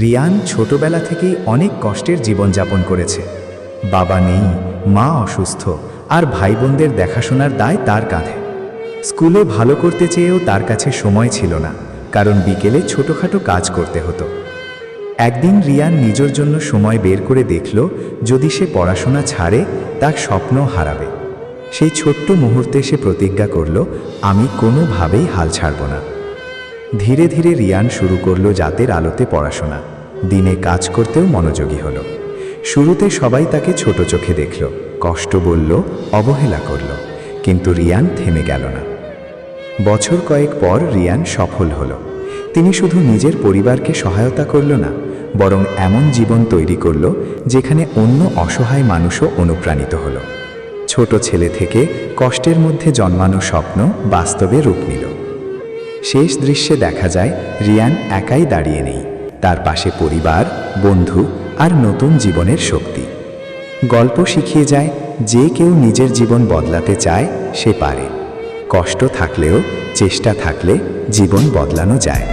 রিয়ান ছোটবেলা থেকেই অনেক কষ্টের জীবনযাপন করেছে। বাবা নেই, মা অসুস্থ, আর ভাই বোনদের দেখাশোনার দায় তার কাঁধে। স্কুলে ভালো করতে চেয়েও তার কাছে সময় ছিল না, কারণ বিকেলে ছোটখাটো কাজ করতে হতো। একদিন রিয়ান নিজের জন্য সময় বের করে দেখল, যদি সে পড়াশোনা ছাড়ে, তার স্বপ্ন হারাবে। সেই ছোট্ট মুহূর্তে সে প্রতিজ্ঞা করল, আমি কোনোভাবেই হাল ছাড়ব না। ধীরে ধীরে রিয়ান শুরু করল জাতের আলোতে পড়াশোনা। দিনে কাজ করতেও মনোযোগী হল। শুরুতে সবাই তাকে ছোট চোখে দেখল, কষ্ট বলল, অবহেলা করল, কিন্তু রিয়ান থেমে গেল না। বছর কয়েক পর রিয়ান সফল হল। তিনি শুধু নিজের পরিবারকে সহায়তা করল না, বরং এমন জীবন তৈরি করল যেখানে অন্য অসহায় মানুষও অনুপ্রাণিত হল। ছোট ছেলে থেকে কষ্টের মধ্যে জন্মানো স্বপ্ন বাস্তবে রূপ নিল। শেষ দৃশ্যে দেখা যায়, রিয়ান একাই দাঁড়িয়ে নেই। তার পাশে পরিবার, বন্ধু আর নতুন জীবনের শক্তি। গল্প শিখিয়ে যায়, যে কেউ নিজের জীবন বদলাতে চায়, সে পারে। কষ্ট থাকলেও, চেষ্টা থাকলে জীবন বদলানো যায়।